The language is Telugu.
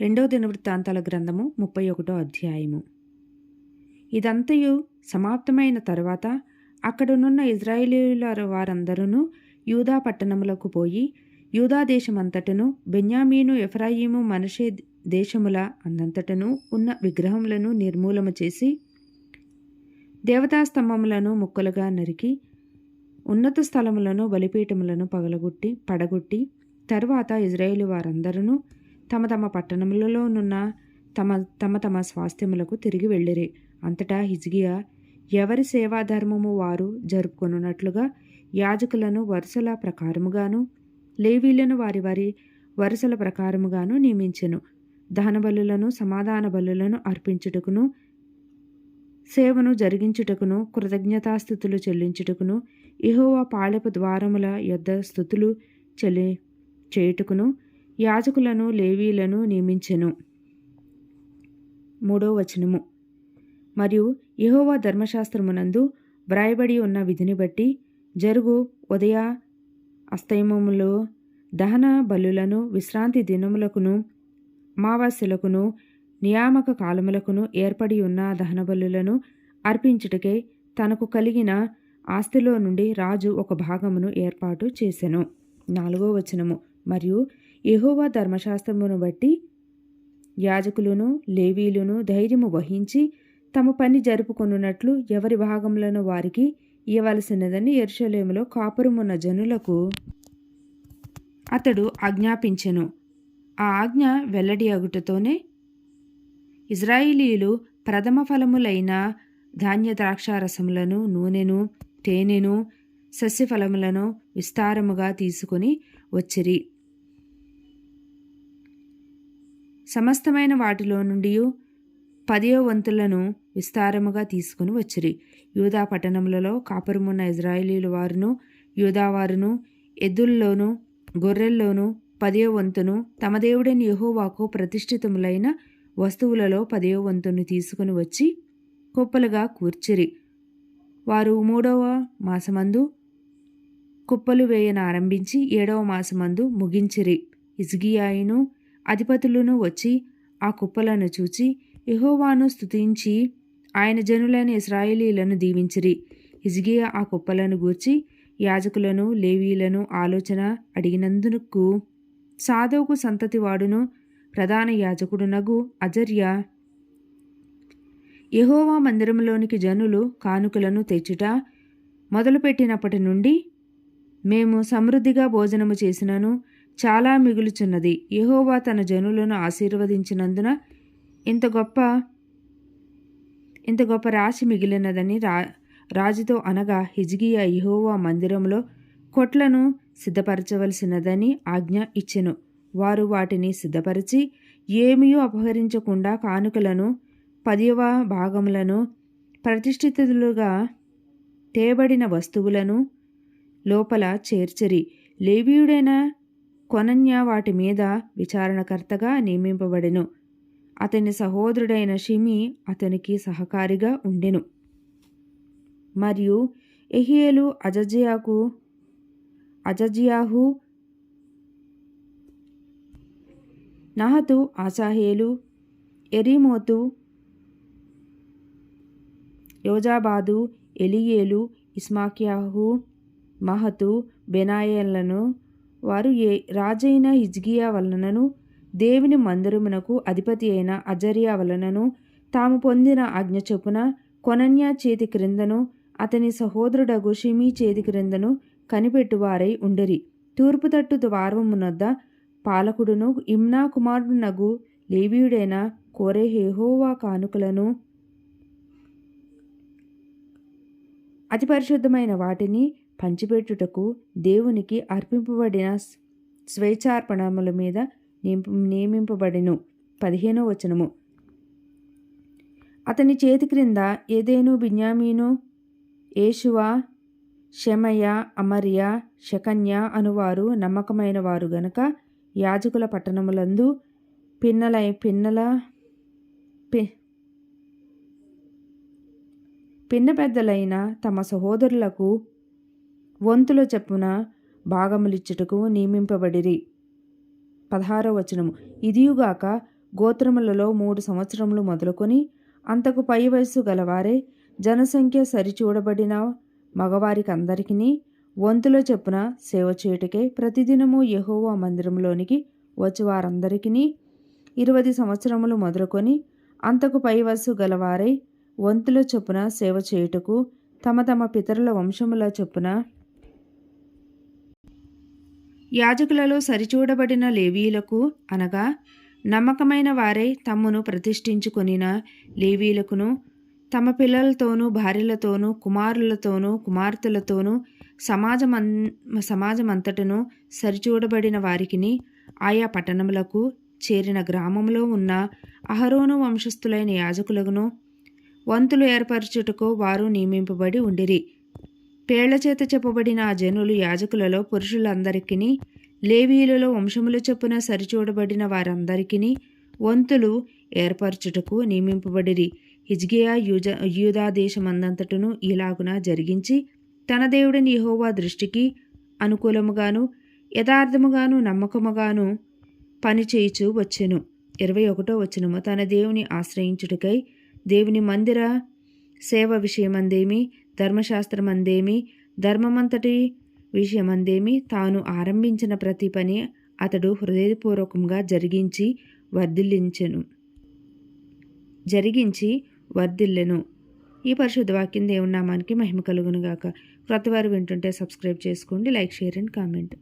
రెండో దినవృత్తాంతాల గ్రంథము ముప్పై ఒకటో అధ్యాయము. ఇదంతయు సమాప్తమైన తరువాత అక్కడనున్న ఇజ్రాయేలీల వారందరూ యూదా పట్టణములకు పోయి యూదా దేశమంతటను బెన్యామీను ఎఫ్రాయిము మనషే దేశముల అందంతటను ఉన్న విగ్రహములను నిర్మూలము చేసి దేవతాస్తంభములను ముక్కలుగా నరికి ఉన్నత స్థలములను బలిపీఠములను పగలగొట్టి పడగొట్టి తరువాత ఇజ్రాయేలు వారందరూ తమ తమ పట్టణములలోనున్న తమ తమ తమ స్వాస్థ్యములకు తిరిగి వెళ్ళిరి. అంతటా హిజ్గియా ఎవరి సేవాధర్మము వారు జరుపుకొనున్నట్లుగా యాజకులను వరుసల ప్రకారముగాను లేవీలను వారి వారి వరుసల ప్రకారముగాను నియమించెను. దహన బలులను సమాధాన బలులను అర్పించుటకును సేవను జరిగించుటకును కృతజ్ఞతాస్థుతులు చెల్లించుటకును ఇహోవా పాళెపు ద్వారముల యొద్ద స్థుతులు చెల్లి చేయుటకును యాజకులను లేవీలను నియమించెను. మూడో వచనము. మరియు యహోవా ధర్మశాస్త్రమునందు వ్రాయబడి ఉన్న విధిని బట్టి జరుగు ఉదయ అస్తయమములో దహన బలులను విశ్రాంతి దినములకును అమావాస్యలకును నియామక కాలములకును ఏర్పడి ఉన్న దహన బలులను అర్పించుటకే తనకు కలిగిన ఆస్తిలో నుండి రాజు ఒక భాగమును ఏర్పాటు చేసెను. నాలుగో వచనము. మరియు యహోవా ధర్మశాస్త్రమును బట్టి యాజకులను లేవీలును ధైర్యము వహించి తమ పని జరుపుకొనున్నట్లు ఎవరి భాగములను వారికి ఇవ్వవలసినదని ఎరుషలేములో కాపురమున్న జనులకు అతడు ఆజ్ఞాపించెను. ఆ ఆజ్ఞ వెల్లడి అగుటతోనే ఇజ్రాయిలీలు ప్రథమ ఫలములైన ధాన్య ద్రాక్షారసములను నూనెను తేనెను సస్యఫలములను విస్తారముగా తీసుకుని వచ్చిరి. సమస్తమైన వాటిలో నుండి పదియో వంతులను విస్తారముగా తీసుకుని వచ్చిరి. యూదా పట్టణములలో కాపురమున్న ఇజ్రాయేలీలు వారును యూదావారును ఎద్దుల్లోనూ గొర్రెల్లోనూ పదియో వంతును తమ దేవుడైన యహోవాకు ప్రతిష్ఠితములైన వస్తువులలో పదియో వంతును తీసుకుని వచ్చి కుప్పలుగా కూర్చిరి. వారు మూడవ మాసమందు కుప్పలు వేయనారంభించి ఏడవ మాసమందు ముగించిరి. ఇజ్గియాయిను అధిపతులను వచ్చి ఆ కుప్పలను చూచి యహోవాను స్తుతించి ఆయన జనులైన ఇస్రాయేలీలను దీవించిరి. హిజ్గియా ఆ కుప్పలను గూర్చి యాజకులను లేవీలను ఆలోచన అడిగినందుకు సాధవుకు సంతతివాడును ప్రధాన యాజకుడునగు అజర్య. యహోవా మందిరంలోనికి జనులు కానుకలను తెచ్చుట మొదలుపెట్టినప్పటి నుండి మేము సమృద్ధిగా భోజనము చేసినను చాలా మిగులుచున్నది. యహోవా తన జనులను ఆశీర్వదించినందున ఇంత గొప్ప ఇంత గొప్ప రాశి మిగిలినదని రా రాజుతో అనగా హిజ్గియా యహోవా మందిరంలో కొట్లను సిద్ధపరచవలసినదని ఆజ్ఞ ఇచ్చెను. వారు వాటిని సిద్ధపరిచి ఏమీయూ అపహరించకుండా కానుకలను పదివ భాగములను ప్రతిష్ఠితులుగా తేబడిన వస్తువులను లోపల చేర్చరి. లేవీయుడైన కొనన్య వాటి మీద విచారణకర్తగా నియమింపబడెను అతని సహోదరుడైన షిమి అతనికి సహకారిగా ఉండెను మరియు ఎహియేలు అజజియాకు అజజియాహు నహతు ఆసాహేలు ఎరిమోతు యోజాబాదు ఎలియేలు ఇస్మాక్యాహు మహతు బెనాయేలను వారు ఏ రాజైన హిజ్గియా వలనను దేవుని మందిరమునకు అధిపతి అయిన అజరియా వలనను తాము పొందిన ఆజ్ఞ చొప్పున కొనన్యా చేతి క్రిందను అతని సహోదరుడగు షిమీ చేతి క్రిందను కనిపెట్టువారై ఉండరి. తూర్పు తట్టు ద్వారమునొద్ద పాలకుడును ఇమ్నా కుమారుడునగు లేవీయుడైన కోరే హేహోవా కానుకలను అతి పరిశుద్ధమైన వాటిని పంచిపెట్టుటకు దేవునికి అర్పింపబడిన స్వేచ్ఛార్పణముల మీద నియమింపబడిను. పదిహేనో వచనము. అతని చేతి క్రింద ఏదేను బిన్యామీను ఏషువా శమయ అమర్య శకన్య అనువారు నమ్మకమైన వారు గనక యాజకుల పట్టణములందు పిన్నల పిన్నల పిన్న పెద్దలైన తమ సహోదరులకు వంతుల చెప్పున భాగములిచ్చుటకు నియమింపబడిరి. పదహారో వచనము. ఇదియుగాక గోత్రములలో మూడు సంవత్సరములు మొదలుకొని అంతకు పై వయస్సు గలవారే జనసంఖ్య సరిచూడబడిన మగవారికి అందరికీ వంతుల చెప్పున సేవ చేయుటకే ప్రతిదినము యహోవా మందిరంలోనికి వచ్చి వారందరికీ ఇరవై సంవత్సరములు మొదలుకొని అంతకు పై వయస్సు గలవారై వంతుల చొప్పున సేవ చేయుటకు తమ తమ పితరుల వంశముల చొప్పున యాజకులలో సరిచూడబడిన లేవీలకు అనగా నమ్మకమైన వారే తమ్మును ప్రతిష్ఠించుకొనిన లేవీలకును తమ పిల్లలతోనూ భార్యలతోనూ కుమారులతోనూ కుమార్తెలతోనూ సమాజమన్ సమాజమంతటను సరిచూడబడిన వారికిని ఆయా పట్టణములకు చేరిన గ్రామంలో ఉన్న అహరోను వంశస్థులైన యాజకులను వంతులు ఏర్పరచుటకు వారు నియమింపబడి ఉండిరి. పేళ్ళ చేత చెప్పబడిన ఆ జనులు యాజకులలో పురుషులందరికీ లేవీయులలో వంశముల చెప్పున సరిచూడబడిన వారందరికీ వంతులు ఏర్పరచుటకు నియమింపబడిరి. హిజ్గియా యూజ యూదా దేశమందంతటను ఇలాగున జరిగించి తన దేవుడిని యహోవా దృష్టికి అనుకూలముగాను యథార్థముగాను నమ్మకముగాను పనిచేయుచు వచ్చెను. ఇరవై ఒకటో వచనము. తన దేవుని ఆశ్రయించుటకై దేవుని మందిర సేవ విషయమందేమి? ధర్మశాస్త్రమందేమి ధర్మమంతటి విషయమందేమి తాను ఆరంభించిన ప్రతి పని అతడు హృదయపూర్వకంగా జరిగించి వర్ధిల్లించెను. జరిగించి వర్ధిల్లెను. ఈ పరిశుద్ధ వాక్యం దేవుని నామానికి మహిమ కలుగునుగాక. క్రొత్తవారు వింటుంటే సబ్స్క్రైబ్ చేసుకోండి లైక్ షేర్ అండ్ కామెంట్.